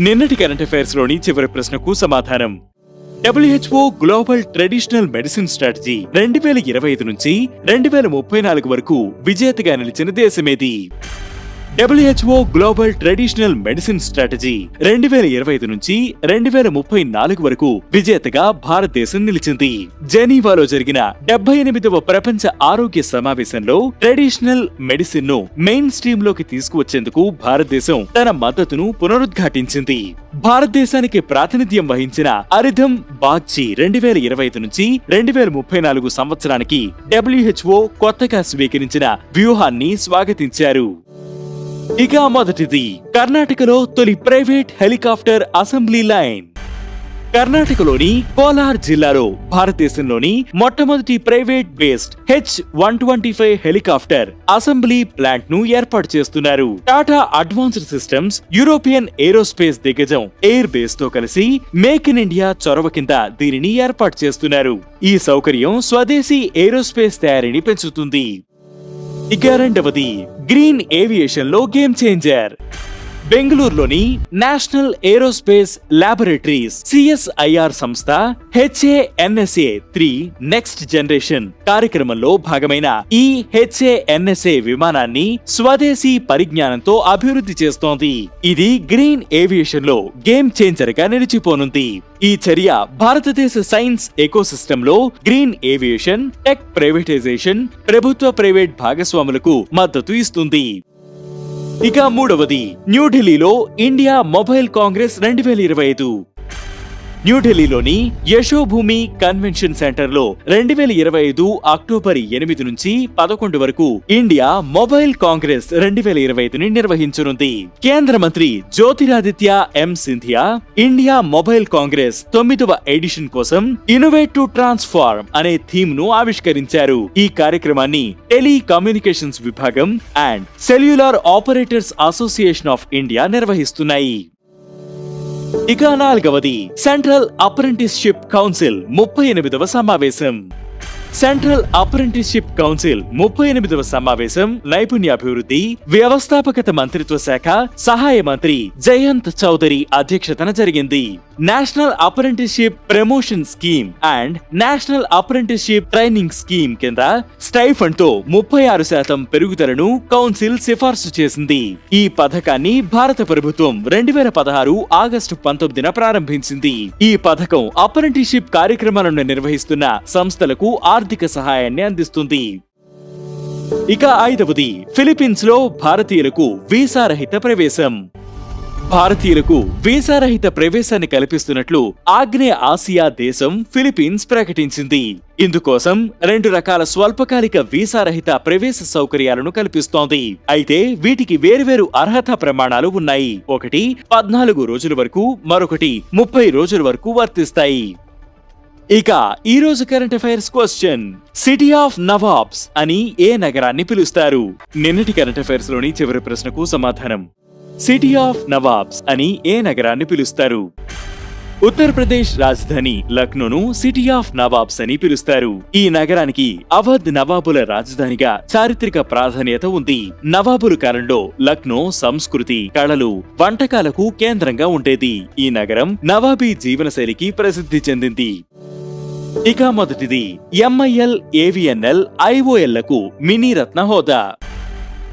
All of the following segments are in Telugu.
నిన్నటి కరెంట్ అఫైర్స్లోని చివరి ప్రశ్నకు సమాధానం. WHO global traditional medicine strategy రెండు వేల ఇరవై ఐదు నుంచి రెండు వేల ముప్పై నాలుగు వరకు విజేతగా నిలిచిన దేశమేది? WHO global traditional medicine strategy రెండు వేల ఇరవై ఐదు నుంచి రెండు వేల ముప్పై నాలుగు వరకు విజేతగా భారతదేశం నిలిచింది. జెనీవాలో జరిగిన డెబ్బై ఎనిమిదవ ప్రపంచ ఆరోగ్య సమావేశంలో ట్రెడిషనల్ మెడిసిన్ను మెయిన్ స్ట్రీమ్లోకి తీసుకువచ్చేందుకు భారతదేశం తన మద్దతును పునరుద్ఘాటించింది. భారతదేశానికి ప్రాతినిధ్యం వహించిన అరిధం బాగ్చి రెండు వేల ఇరవై ఐదు నుంచి రెండు వేల ముప్పై నాలుగు సంవత్సరానికి డబ్ల్యూహెచ్ఓ కొత్తగా స్వీకరించిన వ్యూహాన్ని స్వాగతించారు. ఇక మొదటిది కర్ణాటకలో తొలి ప్రైవేట్ హెలికాప్టర్ అసెంబ్లీ లైన్. కర్ణాటకలోని కోలార్ జిల్లాలో భారతదేశంలోని మొట్టమొదటి private based H one twenty five helicopter assembly ప్లాంట్ను ఏర్పాటు చేస్తున్నారు. Tata advanced systems European aerospace దిగ్గజం ఎయిర్ బేస్తో కలిసి మేక్ ఇన్ ఇండియా చొరవ కింద దీనిని ఏర్పాటు చేస్తున్నారు. ఈ సౌకర్యం స్వదేశీ ఏరోస్పేస్ తయారీని పెంచుతుంది. ఇక రెండవది గ్రీన్ ఏవియేషన్లో గేమ్ చేంజర్. బెంగళూరులోని నేషనల్ ఏరోస్పేస్ ల్యాబొరేటరీస్ సిఎస్ఐఆర్ సంస్థ హెచ్ఏఎన్ఎస్ఏ త్రీ నెక్స్ట్ జనరేషన్ కార్యక్రమంలో భాగమైన ఈ హెచ్ఏఎన్ఎస్ఏ విమానాన్ని స్వదేశీ పరిజ్ఞానంతో అభివృద్ధి చేస్తోంది. ఇది గ్రీన్ ఏవియేషన్లో గేమ్ చేంజర్గా నిలిచిపోనుంది. ఈ చర్య భారతదేశ సైన్స్ ఎకోసిస్టమ్లో గ్రీన్ ఏవియేషన్ టెక్ ప్రైవేటైజేషన్ ప్రభుత్వ ప్రైవేట్ భాగస్వాములకు మద్దతు ఇస్తుంది. ఇక మూడవది న్యూఢిల్లీలో ఇండియా మొబైల్ కాంగ్రెస్ రెండు వేల ఇరవై ఐదు. న్యూఢిల్లీలోని యశోభూమి కన్వెన్షన్ సెంటర్లో రెండు వేల ఇరవై ఐదు అక్టోబర్ ఎనిమిది నుంచి పదకొండు వరకు ఇండియా మొబైల్ కాంగ్రెస్ రెండు వేల ఇరవై ఐదుని నిర్వహించనుంది. కేంద్ర మంత్రి Jyotiraditya M. Scindia India mobile congress తొమ్మిదవ ఎడిషన్ కోసం ఇన్నోవేట్ టు ట్రాన్స్ఫార్మ్ అనే థీమ్ను ఆవిష్కరించారు. ఈ కార్యక్రమాన్ని టెలికమ్యూనికేషన్స్ విభాగం and cellular operators association of India నిర్వహిస్తున్నాయి. ఇక నాలుగవది సెంట్రల్ అప్రెంటిస్షిప్ కౌన్సిల్ ముప్పై ఎనిమిదవ సమావేశం. సెంట్రల్ అప్రెంటిస్షిప్ కౌన్సిల్ ముప్పై ఎనిమిదవ సమావేశం నైపుణ్యాభివృద్ధి వ్యవస్థాపకత మంత్రిత్వ శాఖ సహాయ మంత్రి జయంత్ చౌదరి అధ్యక్షతన జరిగింది. National apprenticeship promotion scheme and national apprenticeship training scheme కింద స్టైఫండ్తో ముప్పై ఆరు శాతం పెరుగుదలను కౌన్సిల్ సిఫార్సు చేసింది. ఈ పథకాన్ని భారత ప్రభుత్వం రెండు వేల పదహారు ఆగస్టు పంతొమ్మిదిన ప్రారంభించింది. ఈ పథకం అప్రెంటిస్షిప్ కార్యక్రమాలను నిర్వహిస్తున్న సంస్థలకు ఆర్థిక సహాయాన్ని అందిస్తుంది. ఇక ఐదవది ఫిలిప్పీన్స్లో భారతీయులకు వీసా రహిత ప్రవేశం. భారతీయులకు వీసారహిత ప్రవేశాన్ని కల్పిస్తున్నట్లు ఆగ్నేయ ఆసియా దేశం ఫిలిప్పీన్స్ ప్రకటించింది. ఇందుకోసం రెండు రకాల స్వల్పకాలిక వీసారహిత ప్రవేశ సౌకర్యాలను కల్పిస్తోంది. అయితే వీటికి వేర్వేరు అర్హత ప్రమాణాలు ఉన్నాయి. ఒకటి పద్నాలుగు రోజుల వరకు మరొకటి ముప్పై రోజుల వరకు వర్తిస్తాయి. ఇక ఈ రోజు current affairs question. City of nawabs అని ఏ నగరాన్ని పిలుస్తారు? నిన్నటి కరెంట్ అఫైర్స్లోని చివరి ప్రశ్నకు సమాధానం. సిటీ ఆఫ్ నవాబ్స్ అని ఏ నగరాన్ని పిలుస్తారు? ఉత్తరప్రదేశ్ రాజధాని లక్నోను సిటీ ఆఫ్ నవాబ్స్ అని పిలుస్తారు. ఈ నగరానికి అవధ్ నవాబుల రాజధానిగా చారిత్రక ప్రాధాన్యత ఉంది. నవాబుల కాలంలో లక్నో సంస్కృతి కళలు వంటకాలకు కేంద్రంగా ఉండేది. ఈ నగరం నవాబీ జీవనశైలికి ప్రసిద్ధి చెందింది. ఇక మొదటిది ఎంఐఎల్ ఏవిఎన్ఎల్ ఐఓఎల్లకు మినీ రత్న హోదా.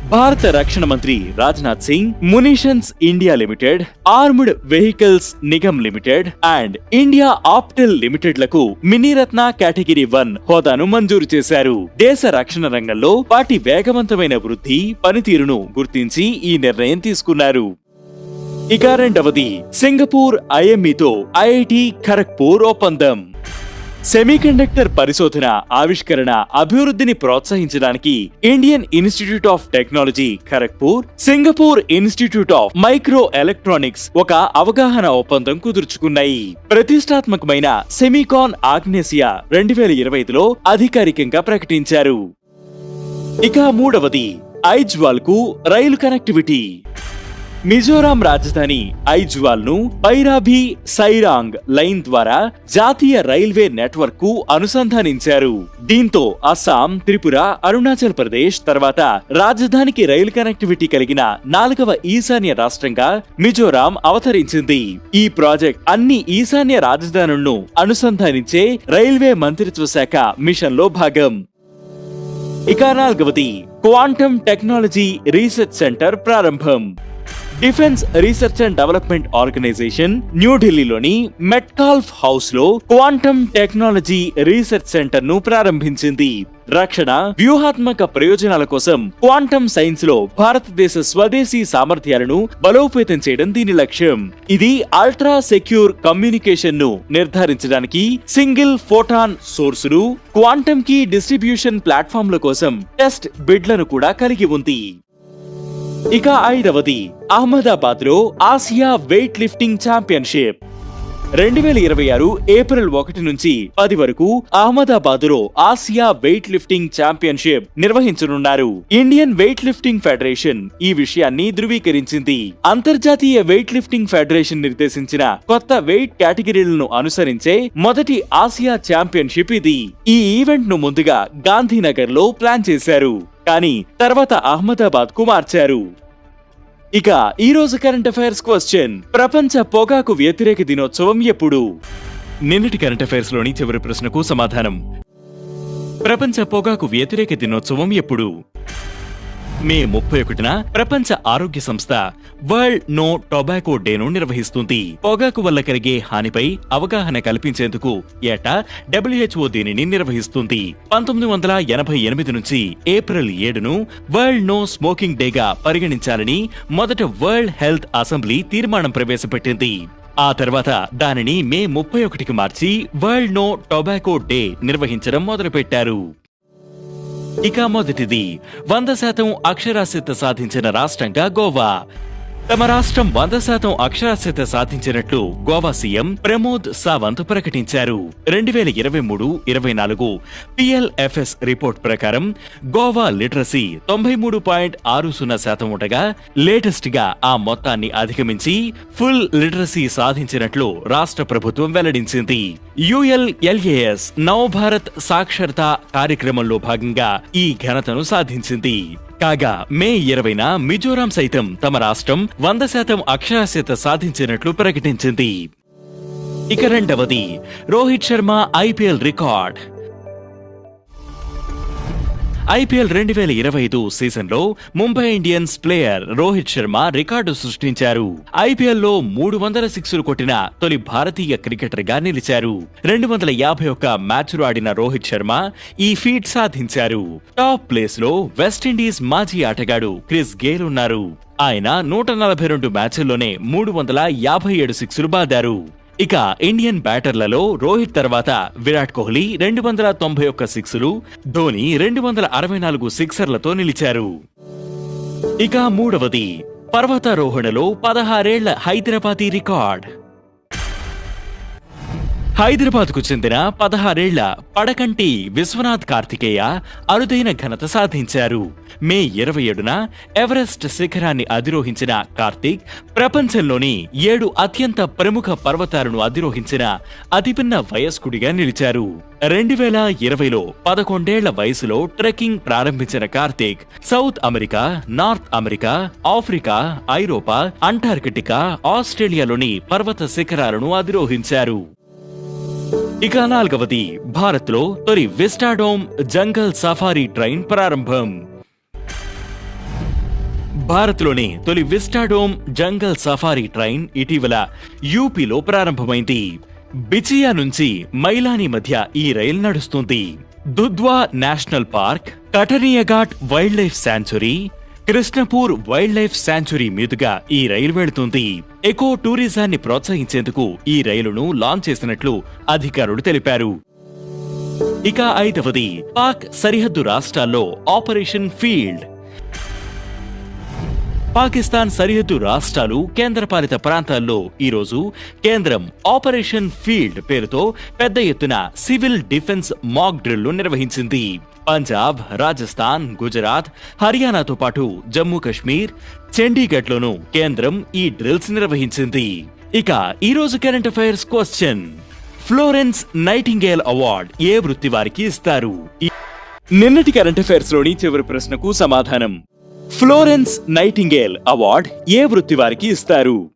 భారత రక్షణ మంత్రి Rajnath Singh munitions India limited armoured vehicles Nigam limited and India Optel లిమిటెడ్లకు Miniratna category one హోదాను మంజూరు చేశారు. దేశ రక్షణ రంగంలో వాటి వేగవంతమైన వృద్ధి పనితీరును గుర్తించి ఈ నిర్ణయం తీసుకున్నారు. ఇక రెండవది సింగపూర్ ఐఎంఈతో ఐఐటి ఖరగ్పూర్ ఒప్పందం. సెమీకండక్టర్ పరిశోధన ఆవిష్కరణ అభివృద్ధిని ప్రోత్సహించడానికి Indian institute of technology Kharagpur Singapore institute of microelectronics ఒక అవగాహన ఒప్పందం కుదుర్చుకున్నాయి. ప్రతిష్టాత్మకమైన సెమీకాన్ ఆగ్నేసియా రెండు వేల ఇరవై ఐదులో అధికారికంగా ప్రకటించారు. ఇక మూడవది ఐజ్వాల్కు రైలు కనెక్టివిటీ. మిజోరాం రాజధాని ఐజ్వాల్ను పైరాభి సైరాంగ్ లైన్ ద్వారా జాతీయ రైల్వే నెట్వర్క్కు అనుసంధానించారు. దీంతో అస్సాం త్రిపుర అరుణాచల్ ప్రదేశ్ తర్వాత రాజధానికి రైలు కనెక్టివిటీ కలిగిన నాలుగవ ఈశాన్య రాష్ట్రంగా మిజోరాం అవతరించింది. ఈ ప్రాజెక్ట్ అన్ని ఈశాన్య రాజధానులను అనుసంధానించే రైల్వే మంత్రిత్వ శాఖ మిషన్లో భాగం. ఇక నాలుగవది క్వాంటమ్ టెక్నాలజీ రీసెర్చ్ సెంటర్ ప్రారంభం. Defence research and development organisation న్యూఢిల్లీలోని మెట్కాల్ఫ్ హౌస్లో క్వాంటమ్ టెక్నాలజీ రీసెర్చ్ సెంటర్ను ప్రారంభించింది. రక్షణ వ్యూహాత్మక ప్రయోజనాల కోసం క్వాంటమ్ సైన్స్లో భారతదేశ స్వదేశీ సామర్థ్యాలను బలోపేతం చేయడం దీని లక్ష్యం. ఇది అల్ట్రా సెక్యూర్ కమ్యూనికేషన్ను నిర్ధారించడానికి సింగిల్ ఫోటాన్ సోర్సులు క్వాంటమ్కి డిస్ట్రిబ్యూషన్ ప్లాట్ఫామ్ల కోసం టెస్ట్ బిడ్లను కూడా కలిగి ఉంది. ఇక ఐదవది అహ్మదాబాద్లో ఆసియా వెయిట్ లిఫ్టింగ్ ఛాంపియన్షిప్. రెండు వేల ఇరవై ఆరు ఏప్రిల్ ఒకటి నుంచి పది వరకు అహ్మదాబాద్లో ఆసియా వెయిట్ లిఫ్టింగ్ ఛాంపియన్షిప్ నిర్వహించనున్నారు. ఇండియన్ వెయిట్ లిఫ్టింగ్ ఫెడరేషన్ ఈ విషయాన్ని ధృవీకరించింది. అంతర్జాతీయ వెయిట్ లిఫ్టింగ్ ఫెడరేషన్ నిర్దేశించిన కొత్త వెయిట్ కేటగిరీలను అనుసరించే మొదటి ఆసియా ఛాంపియన్షిప్ ఇది. ఈ ఈవెంట్ను ముందుగా గాంధీనగర్లో ప్లాన్ చేశారు. కానీ తర్వాత అహ్మదాబాద్కు మార్చారు. ఇక ఈ రోజు కరెంట్ అఫైర్స్ క్వశ్చన్ ప్రపంచ పొగాకు వ్యతిరేక దినోత్సవం ఎప్పుడు? నిన్నటి కరెంట్ అఫైర్స్లోని చివరి ప్రశ్నకు సమాధానం. ప్రపంచ పొగాకు వ్యతిరేక దినోత్సవం ఎప్పుడు? మే ముప్పై ఒకటిన ప్రపంచ ఆరోగ్య సంస్థ వరల్డ్ నో టొబాకో డేను నిర్వహిస్తుంది. పొగాకు వల్ల కలిగే హానిపై అవగాహన కల్పించేందుకు ఏటా డబ్ల్యూహెచ్ఓ దీనిని నిర్వహిస్తుంది. పంతొమ్మిది వందల ఎనభై ఎనిమిది నుంచి ఏప్రిల్ ఏడును వరల్డ్ నో స్మోకింగ్ డేగా పరిగణించాలని మొదట వరల్డ్ హెల్త్ అసెంబ్లీ తీర్మానం ప్రవేశపెట్టింది. ఆ తర్వాత దానిని మే ముప్పై ఒకటికి మార్చి వరల్డ్ నో టొబాకో డే నిర్వహించడం మొదలుపెట్టారు. ఇక మొదటిది వంద శాతం అక్షరాస్యత సాధించిన రాష్ట్రంగా గోవా. తమ రాష్ట్రం వంద శాతం అక్షరాస్యత సాధించినట్లు గోవా సీఎం ప్రమోద్ సావంత్ ప్రకటించారు. రెండు వేల ఇరవై మూడు ఇరవై నాలుగు పిఎల్ఎఫ్ఎస్ రిపోర్ట్ ప్రకారం గోవా లిటరసీ తొంభై మూడు పాయింట్ ఆరు సున్నా శాతం ఉండగా లేటెస్ట్గా ఆ మొత్తాన్ని అధిగమించి ఫుల్ లిటరసీ సాధించినట్లు రాష్ట్ర ప్రభుత్వం వెల్లడించింది. యుఎల్ఎల్ఏఎస్ నవభారత్ సాక్షరతా కార్యక్రమంలో భాగంగా ఈ ఘనతను సాధించింది. కాగా మే ఇరవైన మిజోరాం సైతం తమ రాష్ట్రం వంద శాతం అక్షరాస్యత సాధించినట్లు ప్రకటించింది. ఇక రెండవది Rohit Sharma IPL record. IPL రెండు వేల ఇరవై ఐదు సీజన్లో Mumbai Indians player Rohit Sharma record సృష్టించారు. ఐపీఎల్లో మూడు వందల సిక్సులు కొట్టిన తొలి భారతీయ క్రికెటర్గా నిలిచారు. రెండు వందల యాభై ఒక్క మ్యాచ్లు ఆడిన రోహిత్ శర్మ ఈ ఫీట్ సాధించారు. టాప్ ప్లేస్లో వెస్టిండీస్ మాజీ ఆటగాడు క్రిస్ గేల్ ఉన్నారు. ఆయన నూట నలభై రెండు మ్యాచ్ల్లోనే మూడు వందల యాభై ఏడు సిక్స్లు బాదారు. ఇక ఇండియన్ బ్యాటర్లలో రోహిత్ తర్వాత విరాట్ కోహ్లీ రెండు వందల తొంభై ఒక్క సిక్సులు ధోని రెండు వందల అరవై నాలుగు సిక్సర్లతో నిలిచారు. ఇక మూడవది పర్వతారోహణలో పదహారేళ్ళ హైదరాబాదీ రికార్డ్. హైదరాబాద్కు చెందిన పదహారేళ్ళ పడకంటి విశ్వనాథ్ కార్తికేయ అరుదైన ఘనత సాధించారు. మే ఇరవై ఏడున ఎవరెస్ట్ శిఖరాన్ని అధిరోహించిన కార్తిక్ ప్రపంచంలోని ఏడు అత్యంత ప్రముఖ పర్వతాలను అధిరోహించిన అతిపిన్న వయస్కుడిగా నిలిచారు. రెండు వేల ఇరవైలో పదకొండేళ్ళ వయసులో ట్రెక్కింగ్ ప్రారంభించిన Karthik South America North America Africa ఐరోపా అంటార్కిటికా ఆస్ట్రేలియాలోని పర్వత శిఖరాలను అధిరోహించారు. ఇక నాలుగవది భారత్లో తొలి విస్టాడోమ్ జంగల్ సఫారీ ట్రైన్ ప్రారంభం. భారత్లోని తొలి విస్టాడోమ్ జంగల్ సఫారీ ట్రైన్ ఇటీవల యూపీలో ప్రారంభమైంది. బిచియా నుంచి మైలాని మధ్య ఈ రైలు నడుస్తుంది. Dudhwa national park Katarniaghat wildlife sanctuary Krishnapur wildlife sanctuary మీదుగా ఈ రైలు వెళుతుంది. ఎకో టూరిజాన్ని ప్రోత్సహించేందుకు ఈ రైలును లాంచ్ చేసినట్లు అధికారులు తెలిపారు. ఇక ఐదవది పాక్ సరిహద్దు రాష్ట్రాల్లో ఆపరేషన్ ఫీల్డ్. పాకిస్తాన్ సరిహద్దు రాష్ట్రాలు కేంద్రపాలిత ప్రాంతాల్లో ఈరోజు కేంద్రం ఆపరేషన్ ఫీల్డ్ పేరుతో పెద్ద ఎత్తున సివిల్ డిఫెన్స్ మాక్ డ్రిల్ను నిర్వహించింది. పంజాబ్ రాజస్థాన్ గుజరాత్ హర్యానాతో పాటు జమ్మూ కశ్మీర్ చండీగఢ్లోనూ కేంద్రం ఈ డ్రిల్స్ నిర్వహించింది. ఇక ఈ రోజు current affairs question. Florence Nightingale award ఏ వృత్తి వారికి ఇస్తారు? నిన్నటి కరెంట్ అఫైర్స్లోని చివరి ప్రశ్నకు సమాధానం. ఫ్లోరెన్స్ నైటింగేల్ అవార్డ్ ఏ వృత్తి వారికి ఇస్తారు?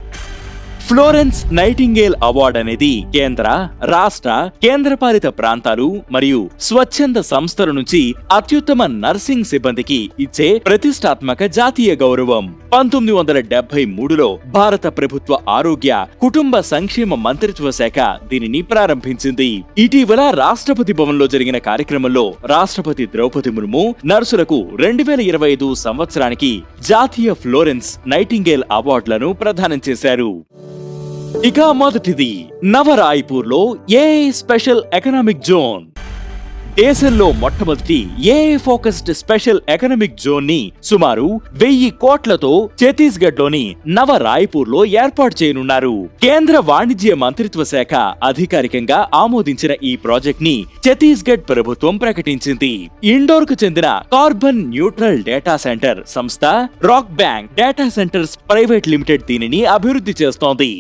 ఫ్లోరెన్స్ నైటింగేల్ అవార్డ్ అనేది కేంద్ర రాష్ట్ర కేంద్రపాలిత ప్రాంతాలు మరియు స్వచ్ఛంద సంస్థల నుంచి అత్యుత్తమ నర్సింగ్ సిబ్బందికి ఇచ్చే ప్రతిష్టాత్మక జాతీయ గౌరవం. పంతొమ్మిది వందల డెబ్బై మూడులో భారత ప్రభుత్వ ఆరోగ్య కుటుంబ సంక్షేమ మంత్రిత్వ శాఖ దీనిని ప్రారంభించింది. ఇటీవల రాష్ట్రపతి భవన్లో జరిగిన కార్యక్రమంలో రాష్ట్రపతి ద్రౌపది ముర్ము నర్సులకు రెండు వేల ఇరవై ఐదు సంవత్సరానికి జాతీయ ఫ్లోరెన్స్ నైటింగేల్ అవార్డులను ప్రదానం చేశారు. ఇక మొదటిది నవరాయ్పూర్లో ఏ స్పెషల్ ఎకనామిక్ జోన్? దేశంలో మొట్టమొదటి ఏ ఫోకస్డ్ స్పెషల్ ఎకనామిక్ జోన్ని సుమారు వెయ్యి కోట్లతో ఛత్తీస్గఢ్లోని నవ రాయ్పూర్లో ఏర్పాటు చేయనున్నారు. కేంద్ర వాణిజ్య మంత్రిత్వ శాఖ అధికారికంగా ఆమోదించిన ఈ ప్రాజెక్ట్ని ఛత్తీస్గఢ్ ప్రభుత్వం ప్రకటించింది. ఇండోర్కు చెందిన కార్బన్ న్యూట్రల్ డేటా సెంటర్ సంస్థ rock bank data centres private limited దీనిని అభివృద్ధి చేస్తోంది.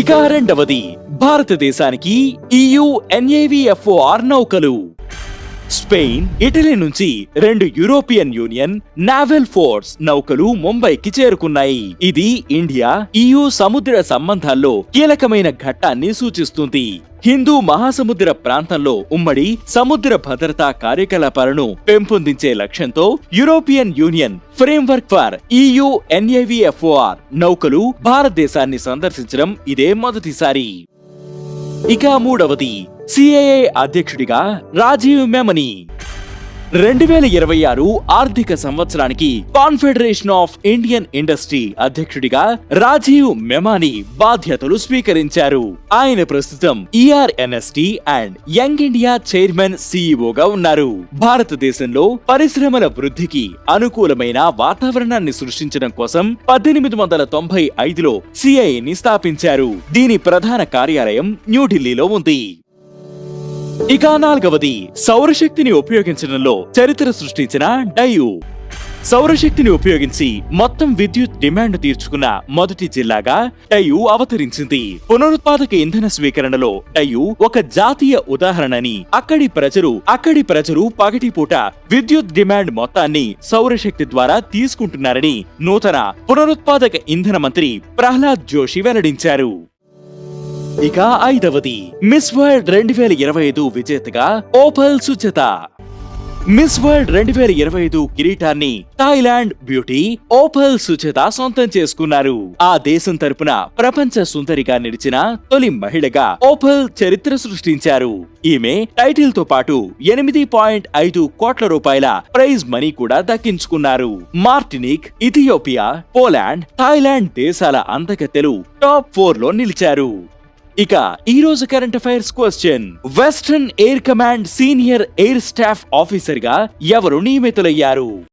ఇక రెండవది భారతదేశానికి ఈయు ఈయు ఎన్ఏవిఎఫ్ఓఆర్ నౌకలు. స్పెయిన్ ఇటలీ నుంచి రెండు యూరోపియన్ యూనియన్ నావెల్ ఫోర్స్ నౌకలు ముంబైకి చేరుకున్నాయి. ఇది ఇండియా ఈయు సముద్ర సంబంధాల్లో కీలకమైన ఘట్టాన్ని సూచిస్తుంది. హిందూ మహాసముద్ర ప్రాంతంలో ఉమ్మడి సముద్ర భద్రతా కార్యకలాపాలను పెంపొందించే లక్ష్యంతో European union framework for EU NAVFOR నౌకలు భారతదేశాన్ని సందర్శించడం ఇదే మొదటిసారి. ఇక మూడవది సిఐఏ అధ్యక్షుడిగా రాజీవ్ మెమని. రెండు వేల ఇరవై ఆరు ఆర్థిక సంవత్సరానికి కాన్ఫెడరేషన్ ఆఫ్ ఇండియన్ ఇండస్ట్రీ అధ్యక్షుడిగా రాజీవ్ మెమాని బాధ్యతలు స్వీకరించారు. ఆయన ప్రస్తుతం ERNST and Young India chairman సిఇఓగా ఉన్నారు. భారతదేశంలో పరిశ్రమల వృద్ధికి అనుకూలమైన వాతావరణాన్ని సృష్టించడం కోసం పద్దెనిమిది వందల తొంభై ఐదులో సిఐని స్థాపించారు. దీని ప్రధాన కార్యాలయం న్యూఢిల్లీలో ఉంది. ఇక నాలుగవది సౌరశక్తిని ఉపయోగించడంలో చరిత్ర సృష్టించిన డయు. సౌరశక్తిని ఉపయోగించి మొత్తం విద్యుత్ డిమాండ్ తీర్చుకున్న మొదటి జిల్లాగా డయు అవతరించింది. పునరుత్పాదక ఇంధన స్వీకరణలో డయు ఒక జాతీయ ఉదాహరణని అక్కడి ప్రజలు అక్కడి ప్రజలు పగటిపూట విద్యుత్ డిమాండ్ మొత్తాన్ని సౌరశక్తి ద్వారా తీసుకుంటున్నారని నూతన పునరుత్పాదక ఇంధన మంత్రి ప్రహ్లాద్ జోషి వెల్లడించారు. ఇక ఐదవది మిస్ వరల్డ్ రెండు వేల ఇరవై ఐదు విజేతగా ఓపల్ సుచత మిస్ వరల్డ్ రెండు వేల ఇరవై ఐదు కిరీటాన్ని థాయిలాండ్ బ్యూటీ ఓపల్ సుచేత సొంతం చేసుకున్నారు. ఆ దేశం తరపున ప్రపంచ సుందరిగా నిలిచిన తొలి మహిళగా ఓపల్ చరిత్ర సృష్టించారు. ఈమె టైటిల్తో పాటు ఎనిమిది పాయింట్ ఐదు కోట్ల రూపాయల ప్రైజ్ మనీ కూడా దక్కించుకున్నారు. మార్టినిక్ ఇథియోపియా పోలాండ్ థాయిలాండ్ దేశాల అందగత్తెలు టాప్ ఫోర్లో నిలిచారు. ఇక ఈ రోజు current affairs question. Western air command senior air staff ఆఫీసర్గా ఎవరు నియమితులయ్యారు?